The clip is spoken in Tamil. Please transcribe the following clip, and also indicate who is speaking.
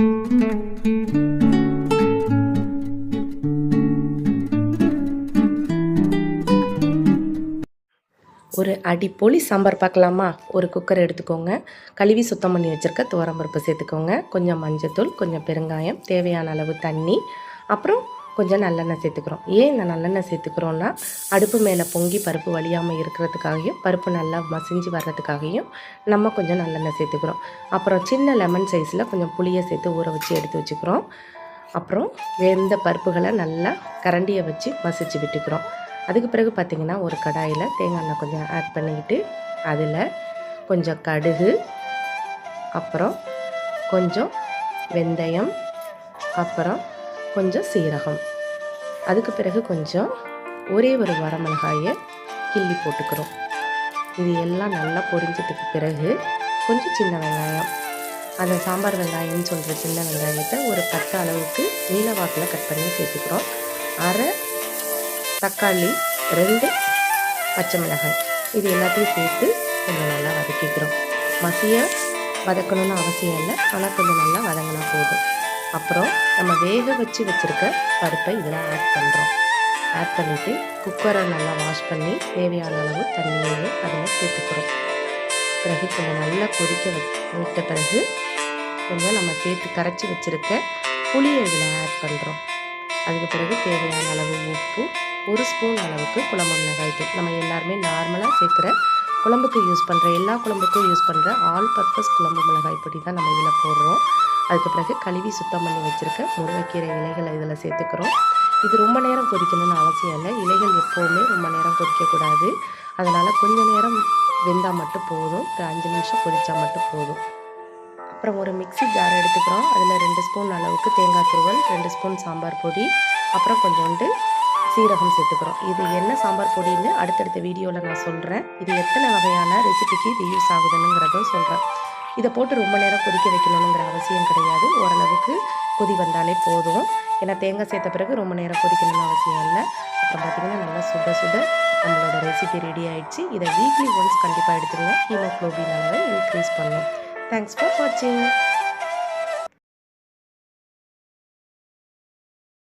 Speaker 1: ஒரு அடிப்பொலி சாம்பார் பார்க்கலாமா? ஒரு குக்கர் எடுத்துக்கோங்க. கழுவி சுத்தம் பண்ணி வச்சுருக்க துவரம்பருப்பு சேர்த்துக்கோங்க. கொஞ்சம் மஞ்சத்தூள் கொஞ்சம் பெருங்காயம் தேவையான அளவு தண்ணி. அப்புறம் கொஞ்சம் நல்லெண்ணெய் சேர்த்துக்கிறோம். ஏன் இந்த நல்லெண்ணெய் சேர்த்துக்கிறோன்னா அடுப்பு மேலே பொங்கி பருப்பு வலியாமல் இருக்கிறதுக்காகவும் பருப்பு நல்லா மசிஞ்சு வர்றதுக்காகவும் நம்ம கொஞ்சம் நல்லெண்ணெய் சேர்த்துக்கிறோம். அப்புறம் சின்ன லெமன் சைஸில் கொஞ்சம் புளியை சேர்த்து ஊற வச்சு எடுத்து வச்சுக்கிறோம். அப்புறம் வெந்த பருப்புகளை நல்லா கரண்டியை வச்சு மசிச்சு விட்டுக்கிறோம். அதுக்கு பிறகு பார்த்திங்கன்னா ஒரு கடாயில் தேங்காய் எண்ணெய் கொஞ்சம் ஆட் பண்ணிக்கிட்டு அதில் கொஞ்சம் கடுகு அப்புறம் கொஞ்சம் வெந்தயம் அப்புறம் கொஞ்சம் சீரகம். அதுக்கு பிறகு கொஞ்சம் ஒரே ஒரு வரமிளகாயை கிள்ளி போட்டுக்கிறோம். இது எல்லாம் நல்லா பொரிஞ்சதுக்கு பிறகு கொஞ்சம் சின்ன வெங்காயம். அந்த சாம்பார் வெங்காயம்னு சொல்கிற சின்ன வெங்காயத்தை ஒரு பத்து அளவுக்கு நீளவாக்கில் கட் பண்ணி சேர்த்துக்கிறோம். அரை தக்காளி ரெண்டு பச்சை மிளகாய். இது எல்லாத்தையும் சேர்த்து கொஞ்சம் நல்லா வதக்கிக்கிறோம். மசிய வதக்கணும்னு அவசியம் இல்லை. ஆனால் கொஞ்சம் நல்லா வதங்கினா போதும். அப்புறம் நம்ம வேக வச்சு வச்சுருக்க பருப்பை இதில் ஆட் பண்ணுறோம் ஆட் பண்ணிவிட்டு குக்கரை நல்லா வாஷ் பண்ணி தேவையான அளவு தண்ணியையும் அதில் சேர்த்துக்கிறோம். பிறகு கொஞ்சம் நல்லா கொதிக்க விட்ட பிறகு கொஞ்சம் நம்ம சேர்த்து கரைச்சி வச்சுருக்க புளியை இதில் ஆட் பண்ணுறோம் அதுக்கு பிறகு தேவையான அளவு உப்பு ஒரு ஸ்பூன் அளவுக்கு குழம்பு மிளகாய் நம்ம எல்லாருமே நார்மலாக சேர்க்குற குழம்புக்கு யூஸ் பண்ணுற எல்லா குழம்புக்கும் யூஸ் பண்ணுற ஆல் பர்பஸ் குழம்பு மிளகாய் பொடி தான் நம்ம இதில் போடுறோம். அதுக்கு பிறகு கழுவி சுத்தம் பண்ணி வச்சுருக்க முருங்கைக்கீரை இலைகளை இதில் சேர்த்துக்கிறோம். இது ரொம்ப நேரம் கொதிக்கணும்னு அவசியம் இல்லை. இலைகள் எப்போவுமே ரொம்ப நேரம் கொதிக்கக்கூடாது. அதனால் கொஞ்சம் நேரம் வெந்தால் மட்டும் போதும். ஒரு அஞ்சு நிமிஷம் கொதித்தா மட்டும் போதும். அப்புறம் ஒரு மிக்ஸி ஜார் எடுத்துக்கிறோம். அதில் ரெண்டு ஸ்பூன் அளவுக்கு தேங்காய் துருவல் ரெண்டு ஸ்பூன் சாம்பார் பொடி அப்புறம் கொஞ்சோண்டு சீரகம் சேர்த்துக்கிறோம். இது என்ன சாம்பார் பொடின்னு அடுத்தடுத்த வீடியோவில் நான் சொல்கிறேன் இது எத்தனை வகையான ரெசிபிக்கு இது யூஸ் ஆகுதுன்னுங்கிறதும் சொல்கிறேன் இதை போட்டு ரொம்ப நேரம் கொதிக்க வைக்கணுங்கிற அவசியம் கிடையாது. ஓரளவுக்கு கொதி வந்தாலே போதும். ஏன்னா தேங்காய் சேர்த்த பிறகு ரொம்ப நேரம் கொதிக்கணும்னு அவசியம் இல்லை. அப்புறம் பார்த்திங்கன்னா நல்லா சுட சுட நம்மளோட ரெசிபி ரெடி ஆகிடுச்சு இதை வீக்லி ஒன்ஸ் கண்டிப்பாக எடுத்துருங்க. ஹீமோக்ளோபின் அளவை இன்க்ரீஸ் பண்ணும். தேங்க்ஸ் ஃபார் வாட்சிங்